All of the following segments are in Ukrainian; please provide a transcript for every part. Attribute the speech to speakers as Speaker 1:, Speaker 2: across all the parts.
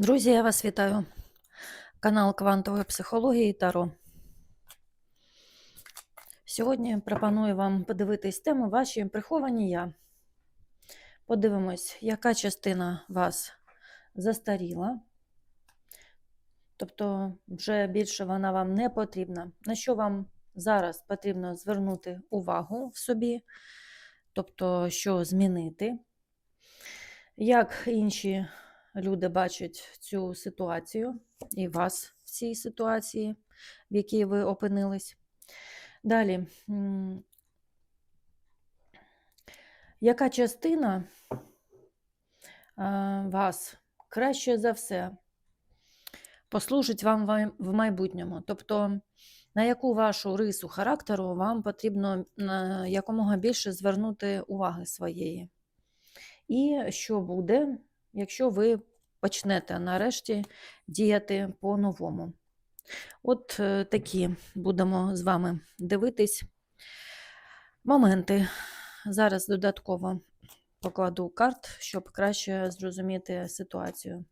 Speaker 1: Друзі, я вас вітаю. Канал Квантової психології Таро. Сьогодні пропоную вам подивитись тему ваші приховані я. Подивимось, яка частина вас застаріла, тобто вже більше вона вам не потрібна. На що вам зараз потрібно звернути увагу в собі, тобто, що змінити, як інші люди бачать цю ситуацію і вас в цій ситуації, в якій ви опинились. Далі, яка частина вас краще за все послужить вам в майбутньому? Тобто, на яку вашу рису характеру вам потрібно якомога більше звернути уваги своєї? І що буде, якщо ви почнете нарешті діяти по-новому. От е, такі будемо з вами дивитись моменти. Зараз додатково покладу карт, щоб краще зрозуміти ситуацію.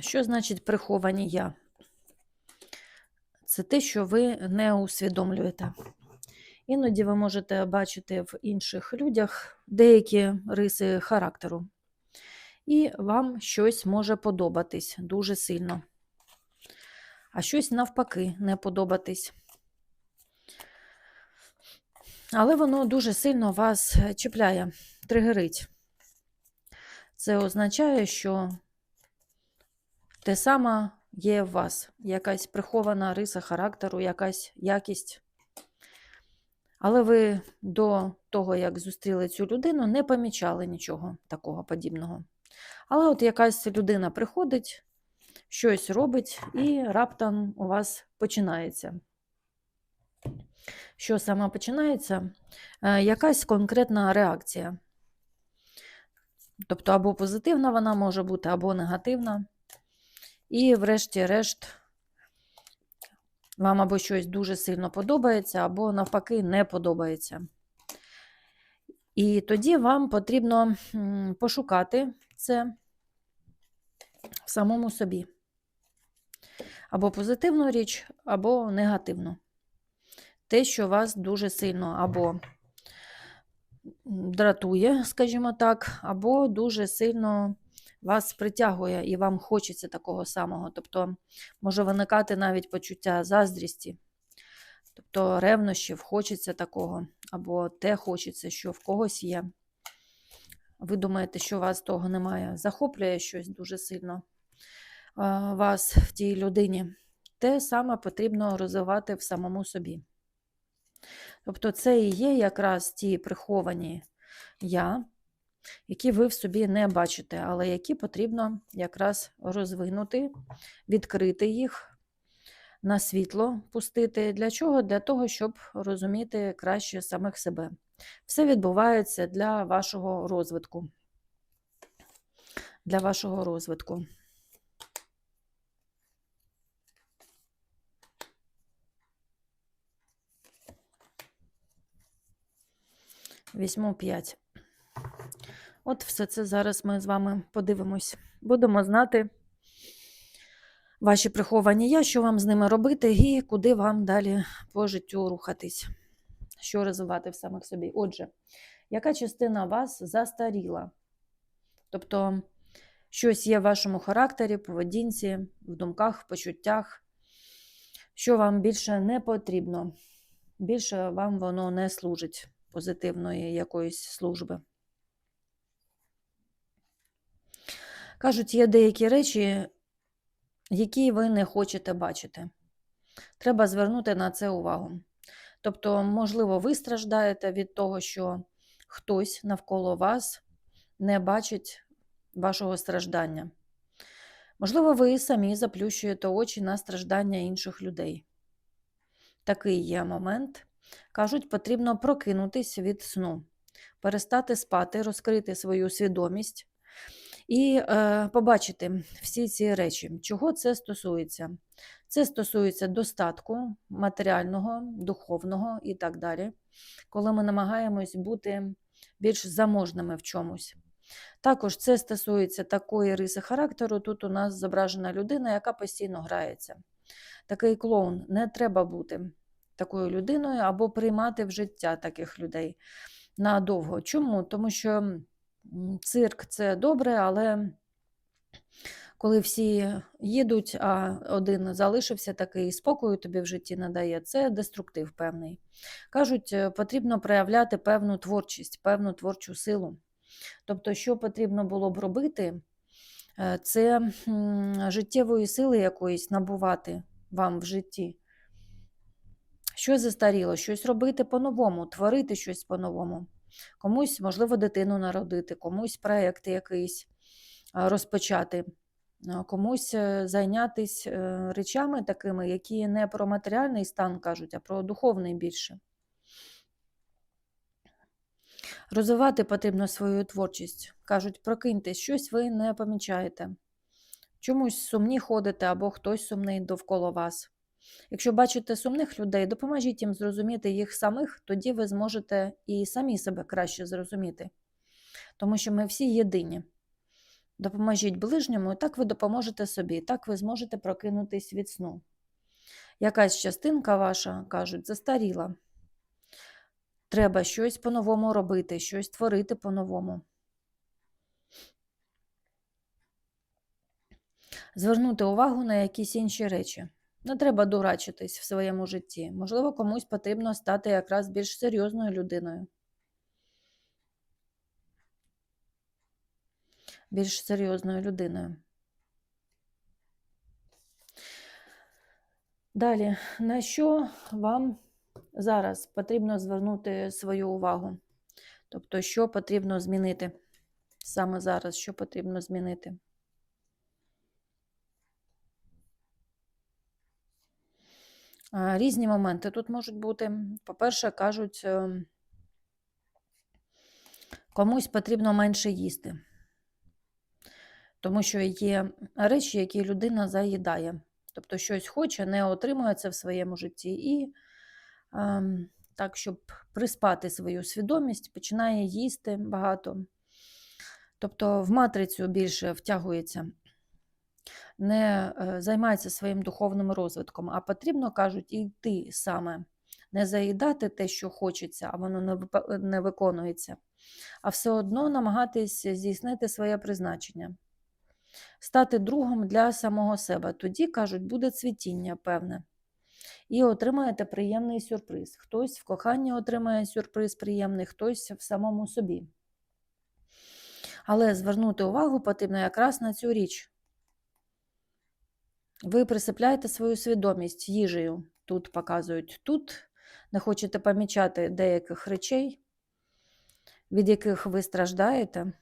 Speaker 1: Що значить приховані я? Це те, що ви не усвідомлюєте. Іноді ви можете бачити в інших людях деякі риси характеру, і вам щось може подобатись дуже сильно, а щось навпаки не подобатись. Але воно дуже сильно вас чіпляє, тригерить. Це означає, що те саме є в вас, якась прихована риса характеру, якась якість. Але ви до того, як зустріли цю людину, не помічали нічого такого подібного. Але от якась людина приходить, щось робить, і раптом у вас починається. Що саме починається? Е, Якась конкретна реакція. Тобто, або позитивна вона може бути, або негативна. І, врешті-решт, вам або щось дуже сильно подобається, або навпаки не подобається. І тоді вам потрібно пошукати це в самому собі. Або позитивну річ, або негативну. Те, що вас дуже сильно або дратує, скажімо так, або дуже сильно вас притягує і вам хочеться такого самого. Тобто може виникати навіть почуття заздрісті, тобто ревнощів, хочеться такого, або те хочеться, що в когось є. Ви думаєте, що у вас того немає. Захоплює щось дуже сильно вас в тій людині. Те саме потрібно розвивати в самому собі. Тобто, це і є якраз ті приховані я, які ви в собі не бачите, але які потрібно якраз розвинути, відкрити їх, на світло пустити. Для чого? Для того, щоб розуміти краще самих себе. Все відбувається для вашого розвитку. Для вашого розвитку. Візьму 5. От все це зараз ми з вами подивимось. Будемо знати ваші приховані я, що вам з ними робити і куди вам далі по життю рухатись, що розвивати в самих собі. Отже, яка частина вас застаріла? Тобто, щось є в вашому характері, поведінці, в думках, в почуттях, що вам більше не потрібно, більше вам воно не служить позитивної якоїсь служби. Кажуть, є деякі речі, які ви не хочете бачити. Треба звернути на це увагу. Тобто, можливо, ви страждаєте від того, що хтось навколо вас не бачить вашого страждання. Можливо, ви самі заплющуєте очі на страждання інших людей. Такий є момент. Кажуть, потрібно прокинутись від сну, перестати спати, розкрити свою свідомість і е, побачити всі ці речі. Чого це стосується? Це стосується достатку матеріального, духовного і так далі, коли ми намагаємось бути більш заможними в чомусь. Також це стосується такої риси характеру. Тут у нас зображена людина, яка постійно грається. Такий клоун не треба бути такою людиною або приймати в життя таких людей надовго. Чому? Тому що цирк це добре, але коли всі їдуть, а один залишився такий спокою тобі в житті надає, це деструктив певний. Кажуть, е, потрібно проявляти певну творчість, певну творчу силу. Тобто, що потрібно було б робити, е, це життєвої сили якоїсь набувати вам в житті. Що застаріло? Щось робити по-новому, творити щось по-новому. Комусь, можливо, дитину народити, комусь проєкт якийсь розпочати, комусь е, зайнятися е, речами такими, які не про матеріальний стан кажуть, а про духовний більше. Розвивати потрібно свою творчість. Кажуть, прокиньтесь, щось ви не помічаєте. Чомусь сумні ходите або хтось сумний довкола вас. Якщо бачите сумних людей, допоможіть їм зрозуміти їх самих, тоді ви зможете і самі себе краще зрозуміти. Тому що ми всі єдині. Допоможіть ближньому, і так ви допоможете собі, так ви зможете прокинутись від сну. Якась частинка ваша, кажуть, застаріла. Треба щось по-новому робити, щось творити по-новому. Звернути увагу на якісь інші речі. Не треба дурачитись в своєму житті. Можливо, комусь потрібно стати якраз більш серйозною людиною. Більш серйозною людиною. Далі, на що вам зараз потрібно звернути свою увагу? Тобто, що потрібно змінити саме зараз, що потрібно змінити? Різні моменти тут можуть бути. По-перше, кажуть, ем, комусь потрібно менше їсти, тому що є речі, які людина заїдає. Тобто щось хоче, не отримує це в своєму житті, і ем, так, щоб приспати свою свідомість, починає їсти багато. Тобто в матрицю більше втягується не е, займається своїм духовним розвитком, а потрібно, кажуть, йти саме, не заїдати те, що хочеться, а воно не виконується, а все одно намагатись здійснити своє призначення, стати другом для самого себе. Тоді, кажуть, буде цвітіння певне. І отримаєте приємний сюрприз. Хтось в коханні отримає сюрприз приємний, хтось в самому собі. Але звернути увагу потрібно якраз на цю річ. Ви присипляєте свою свідомість їжею. Тут показують тут, не хочете помічати деяких речей, від яких ви страждаєте,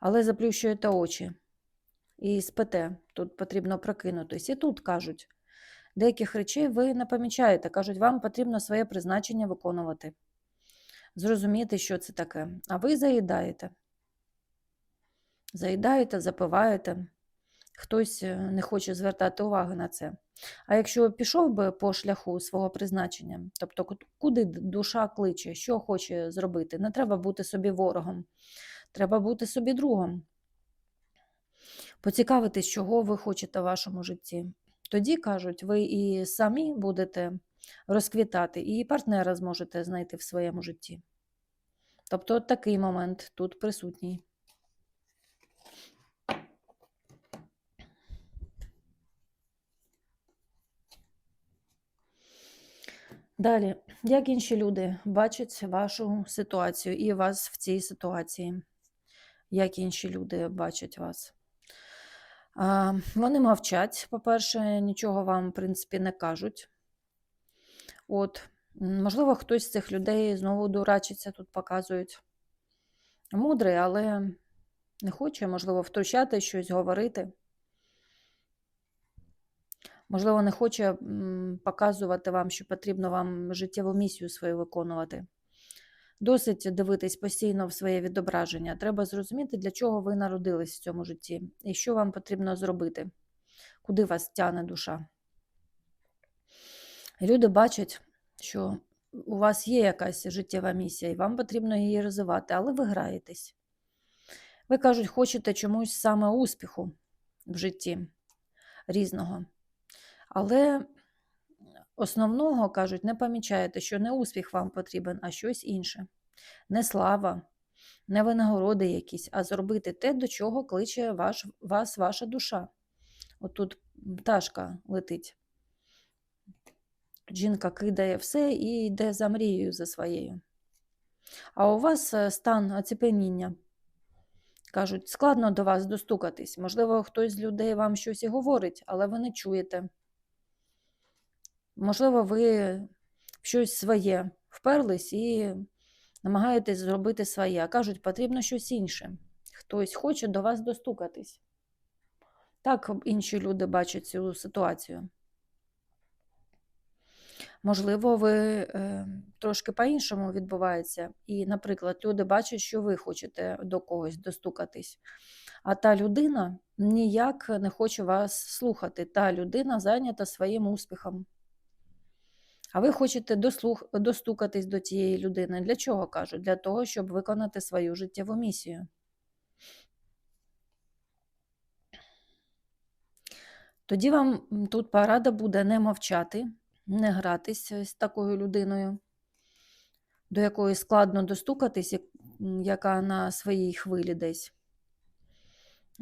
Speaker 1: але заплющуєте очі і спите. Тут потрібно прокинутись. І тут кажуть, деяких речей ви не помічаєте. Кажуть, вам потрібно своє призначення виконувати, зрозуміти, що це таке. А ви заїдаєте. Заїдаєте, запиваєте хтось е, не хоче звертати уваги на це. А якщо пішов би по шляху свого призначення, тобто куди душа кличе, що хоче зробити, не треба бути собі ворогом, треба бути собі другом. Поцікавитись, чого ви хочете в вашому житті. Тоді, кажуть, ви і самі будете розквітати, і партнера зможете знайти в своєму житті. Тобто, такий момент тут присутній. Далі, як інші люди бачать вашу ситуацію і вас в цій ситуації? Як інші люди бачать вас? А, вони мовчать, по-перше, нічого вам, в принципі, не кажуть. От, можливо, хтось з цих людей знову дурачиться, тут показують. Мудрий, але не хоче, можливо, втручати щось, говорити. Можливо, не хоче показувати вам, що потрібно вам життєву місію свою виконувати. Досить дивитись постійно в своє відображення. Треба зрозуміти, для чого ви народились в цьому житті і що вам потрібно зробити. куди вас тягне душа. Люди бачать, що у вас є якась життєва місія, і вам потрібно її розвивати, але ви граєтесь. Ви кажуть, хочете чомусь саме успіху в житті різного. Але основного, кажуть, не помічаєте, що не успіх вам потрібен, а щось інше. Не слава, не винагороди якісь, а зробити те, до чого кличе ваш, вас ваша душа. От тут пташка летить. Жінка кидає все і йде за мрією за своєю. А у вас е, стан оцепеніння. Кажуть, складно до вас достукатись. Можливо, хтось з людей вам щось і говорить, але ви не чуєте. Можливо, ви в щось своє вперлись і намагаєтесь зробити своє, кажуть, потрібно щось інше. Хтось хоче до вас достукатись. Так інші люди бачать цю ситуацію. Можливо, ви е, трошки по-іншому відбувається. І, наприклад, люди бачать, що ви хочете до когось достукатись, а та людина ніяк не хоче вас слухати. Та людина зайнята своїм успіхом. А ви хочете дослух... достукатись до тієї людини. Для чого кажуть? Для того, щоб виконати свою життєву місію. Тоді вам тут порада буде не мовчати, не гратися з такою людиною, до якої складно достукатись, яка на своїй хвилі десь.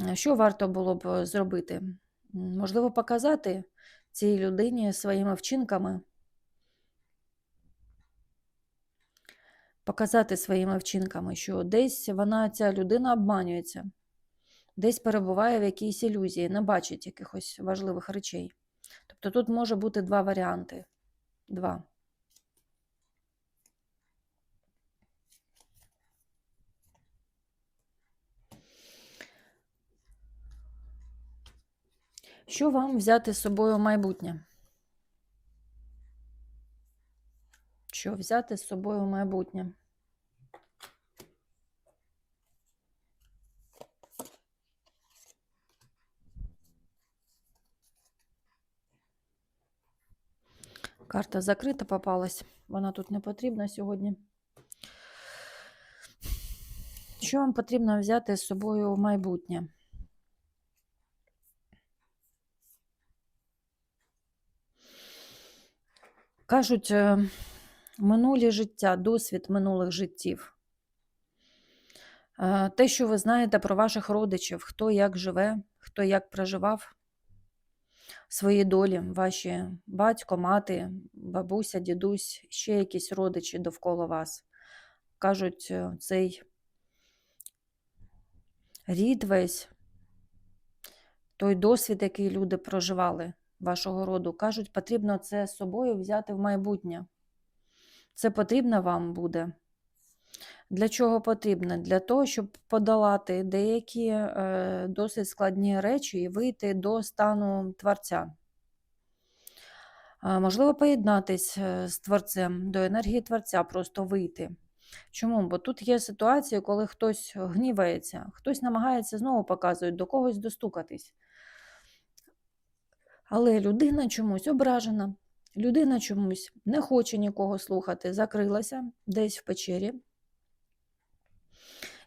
Speaker 1: Е, Що варто було б е, зробити? Можливо, показати цій людині своїми вчинками, показати своїми вчинками, що десь вона, ця людина обманюється, десь перебуває в якійсь ілюзії, не бачить якихось важливих речей. Тобто тут може бути два варіанти. Два. Що вам взяти з собою в майбутнє? Що взяти з собою в майбутнє? Карта закрита попалась. Вона тут не потрібна сьогодні. Що вам потрібно взяти з собою в майбутнє? Кажуть, е, минулі життя, досвід минулих життів. Е, Те, що ви знаєте про ваших родичів, хто як живе, хто як проживав свої долі, ваші батько, мати, бабуся, дідусь, ще якісь родичі довкола вас. Кажуть, е, цей рід весь, той досвід, який люди проживали вашого роду, кажуть, потрібно це з собою взяти в майбутнє. Це потрібно вам буде. Для чого потрібно? Для того, щоб подолати деякі е, досить складні речі і вийти до стану творця. Е, Можливо, поєднатись е, з творцем, до енергії творця, просто вийти. Чому? Бо тут є ситуація, коли хтось гнівається, хтось намагається знову показують, до когось достукатись. Але людина чомусь ображена, людина чомусь не хоче нікого слухати, закрилася десь в печері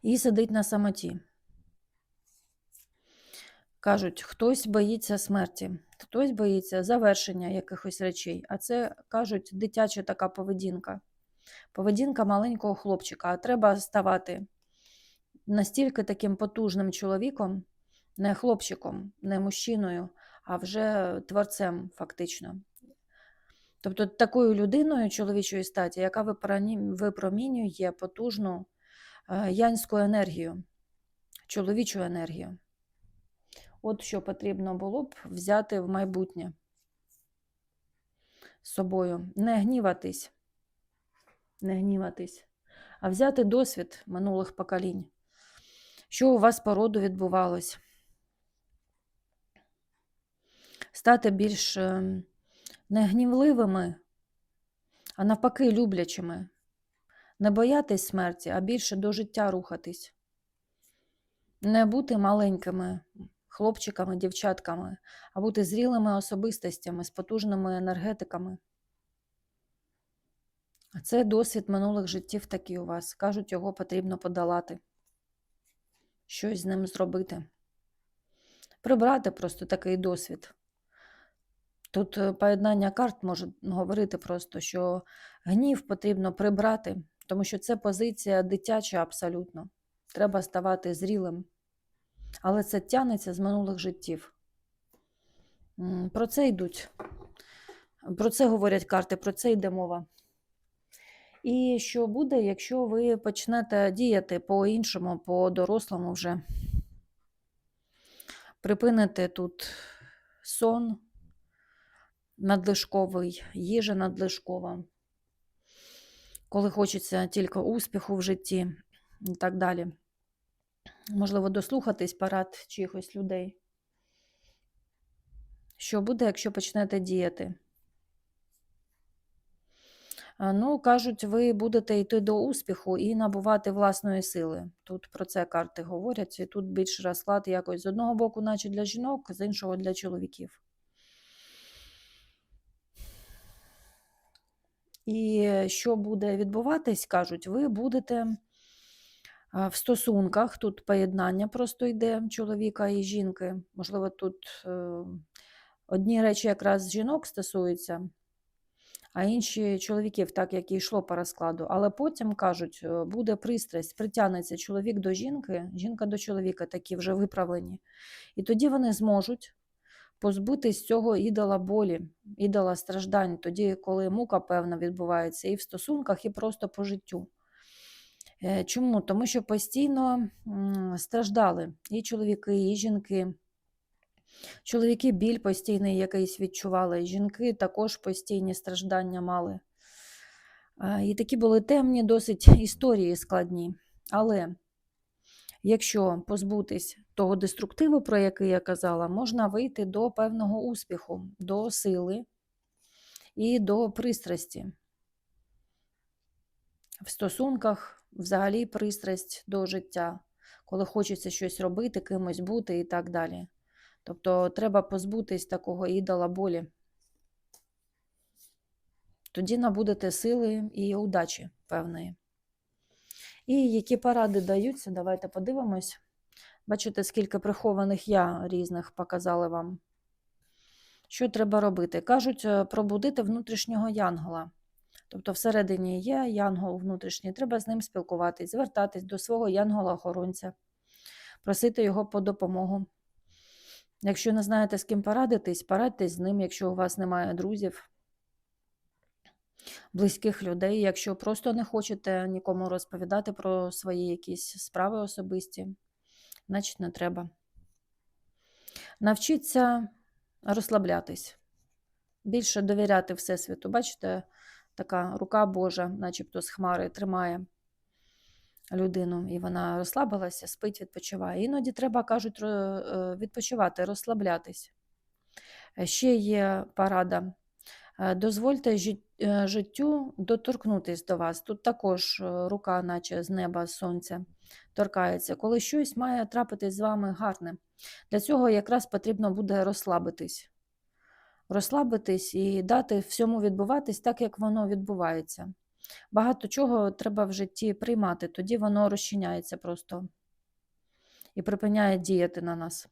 Speaker 1: і сидить на самоті. Кажуть, хтось боїться смерті, хтось боїться завершення якихось речей, а це кажуть дитяча така поведінка. Поведінка маленького хлопчика, а треба ставати настільки таким потужним чоловіком, не хлопчиком, не мужчиною, а вже творцем, фактично. Тобто такою людиною чоловічої статі, яка випромінює потужну е, янську енергію, чоловічу енергію. От що потрібно було б взяти в майбутнє з собою. Не гніватись, не гніватись, а взяти досвід минулих поколінь. Що у вас по роду відбувалось? Стати більш ем, не гнівливими, а навпаки, люблячими. Не боятись смерті, а більше до життя рухатись. Не бути маленькими хлопчиками, дівчатками, а бути зрілими особистостями з потужними енергетиками. Це досвід минулих життів такий у вас. Кажуть, його потрібно подолати, щось з ним зробити. Прибрати просто такий досвід. Тут е, поєднання карт може говорити просто, що гнів потрібно прибрати, тому що це позиція дитяча абсолютно. Треба ставати зрілим. Але це тягнеться з минулих життів. Про це йдуть. Про це говорять карти, про це йде мова. І що буде, якщо ви почнете діяти по-іншому, по-дорослому вже? Припините тут сон надлишковий, їжа надлишкова, коли хочеться тільки успіху в житті і так далі. Можливо, дослухатись парад чихось людей. Що буде, якщо почнете діяти? Ну, кажуть, ви будете йти до успіху і набувати власної сили. Тут про це карти говорять, і тут більш розклад якось з одного боку, наче для жінок, з іншого для чоловіків. І що буде відбуватись, кажуть, ви будете в стосунках, тут поєднання просто йде чоловіка і жінки. Можливо, тут е, одні речі якраз жінок стосуються, а інші чоловіків, так як і йшло по розкладу. Але потім кажуть, е, буде пристрасть, притягнеться чоловік до жінки, жінка до чоловіка, такі вже виправлені. І тоді вони зможуть позбутись цього ідола болі, ідола страждань, тоді, коли мука певна відбувається і в стосунках, і просто по життю. Е, Чому? Тому що постійно страждали і чоловіки, і жінки. Чоловіки біль постійний якийсь відчували, жінки також постійні страждання мали. І такі були темні досить історії складні. Але якщо позбутись того деструктиву, про який я казала, можна вийти до певного успіху, до сили і до пристрасті. В стосунках взагалі пристрасть до життя, коли хочеться щось робити, кимось бути і так далі. Тобто треба позбутись такого ідола болі. Тоді набудете сили і удачі певної. І які поради даються, давайте подивимось. Бачите, скільки прихованих я різних показали вам. Що треба робити? Кажуть, е, пробудити внутрішнього янгола. Тобто, всередині є янгол внутрішній, треба з ним спілкуватись, звертатись до свого янгола-охоронця, просити його по допомогу. Якщо не знаєте, з ким порадитись, порадьтесь з ним, якщо у вас немає друзів, близьких людей, якщо просто не хочете нікому розповідати про свої якісь справи особисті, значить не треба. Навчіться розслаблятись, більше довіряти Всесвіту. Бачите, така рука Божа, начебто з хмари, тримає людину, і вона розслабилася, спить, відпочиває. Іноді треба, кажуть, е, відпочивати, розслаблятись. Е, Ще є порада. Е, Дозвольте е, життю доторкнутись до вас. Тут також е, рука, наче з неба, сонця, торкається. Коли щось має трапитись з вами гарне. Для цього якраз потрібно буде розслабитись. Розслабитись і дати всьому відбуватись так, як воно відбувається. Багато чого треба в житті приймати, тоді воно розчиняється просто і припиняє діяти на нас.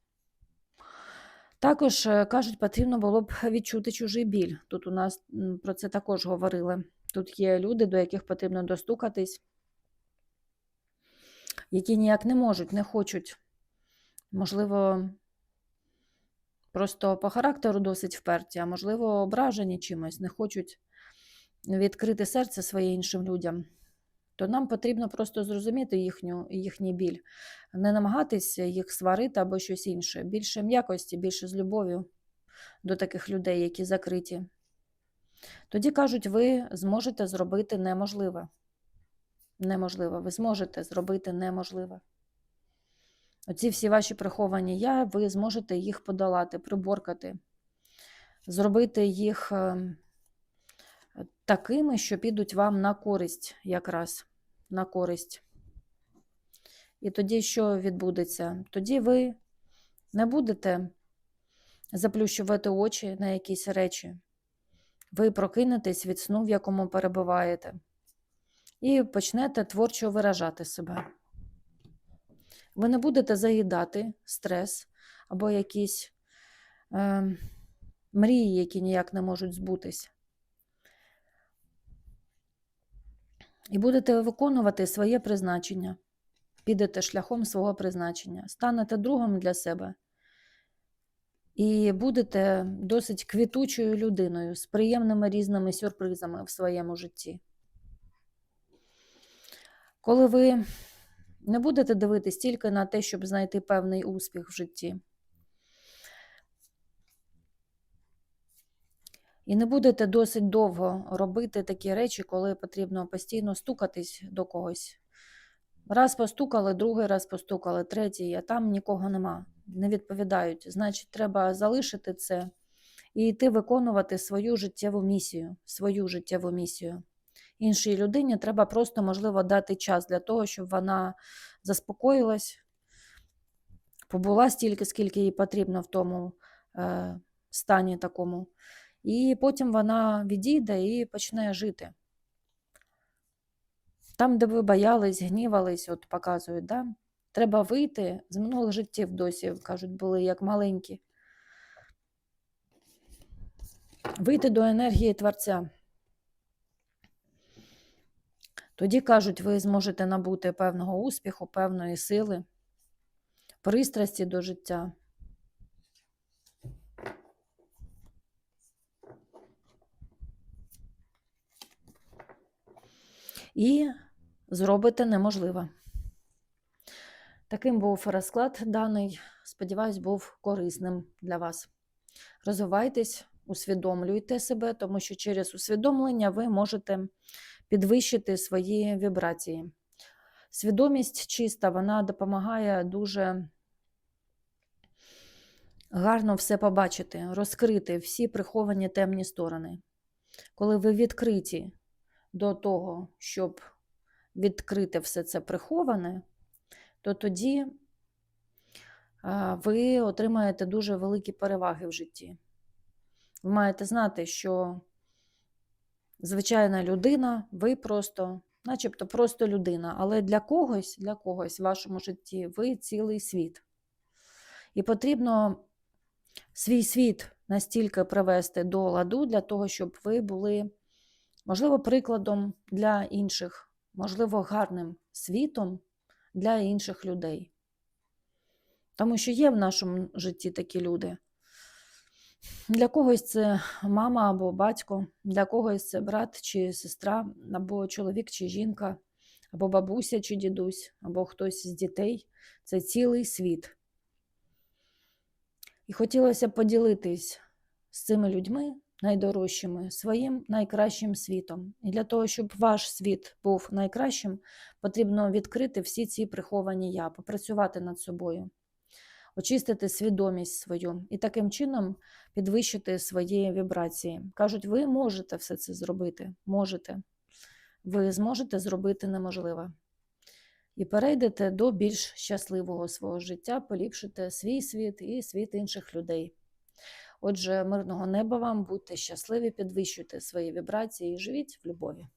Speaker 1: Також, е, кажуть, потрібно було б відчути чужий біль. Тут у нас про це також говорили. Тут є люди, до яких потрібно достукатись, які ніяк не можуть, не хочуть. Можливо, просто по характеру досить вперті, а можливо, ображені чимось, не хочуть відкрити серце своє іншим людям. То нам потрібно просто зрозуміти їхню, їхній біль, не намагатися їх сварити або щось інше. Більше м'якості, більше з любов'ю до таких людей, які закриті. Тоді кажуть, ви зможете зробити неможливе. Неможливе. Ви зможете зробити неможливе. Оці всі ваші приховані я, ви зможете їх подолати, приборкати, зробити їх е, такими, що підуть вам на користь якраз. На користь. І тоді що відбудеться? Тоді ви Не будете заплющувати очі на якісь речі. Ви прокинетесь від сну, в якому перебуваєте, і почнете творчо виражати себе. Ви не будете заїдати стрес або якісь е, мрії, які ніяк не можуть збутись. І будете виконувати своє призначення, підете шляхом свого призначення, станете другом для себе і будете досить квітучою людиною з приємними різними сюрпризами в своєму житті. Коли ви не будете дивитись тільки на те, щоб знайти певний успіх в житті. І не будете досить довго робити такі речі, коли потрібно постійно стукатись до когось. Раз постукали, другий раз постукали, третій, а там нікого нема, не відповідають. Значить, треба залишити це і йти виконувати свою життєву місію. Свою життєву місію. Іншій людині треба просто, можливо, дати час для того, щоб вона заспокоїлась, побула стільки, скільки їй потрібно в тому е, стані такому. І потім вона відійде і почне жити. Там, де ви боялись, гнівались, от показують, да? треба вийти з минулих життів досі, кажуть, були як маленькі. Вийти до енергії Творця. Тоді, кажуть, ви зможете набути певного успіху, певної сили, пристрасті до життя. І зробите неможливе. Таким був розклад даний. Сподіваюсь, був корисним для вас. Розвивайтесь, усвідомлюйте себе, тому що через усвідомлення ви можете підвищити свої вібрації. Свідомість чиста, вона допомагає дуже гарно все побачити, розкрити всі приховані темні сторони. Коли ви відкриті до того, щоб відкрити все це приховане, то тоді ви отримаєте дуже великі переваги в житті. Ви маєте знати, що звичайна людина, ви просто, начебто просто людина, але для когось, для когось в вашому житті ви цілий світ. І потрібно свій світ настільки привести до ладу для того, щоб ви були, можливо, прикладом для інших, можливо, гарним світом для інших людей. Тому що є в нашому житті такі люди. Для когось це мама або батько, для когось це брат чи сестра, або чоловік чи жінка, або бабуся чи дідусь, або хтось з дітей. Це цілий світ. І хотілося поділитись з цими людьми найдорожчими своїм найкращим світом. І для того, щоб ваш світ був найкращим, потрібно відкрити всі ці приховані я, попрацювати над собою очистити свідомість свою і таким чином підвищити свої вібрації. Кажуть, ви можете все це зробити. Можете. Ви зможете зробити неможливе. І перейдете до більш щасливого свого життя, поліпшите свій світ і світ інших людей. Отже, мирного неба вам, будьте щасливі, підвищуйте свої вібрації і живіть в любові.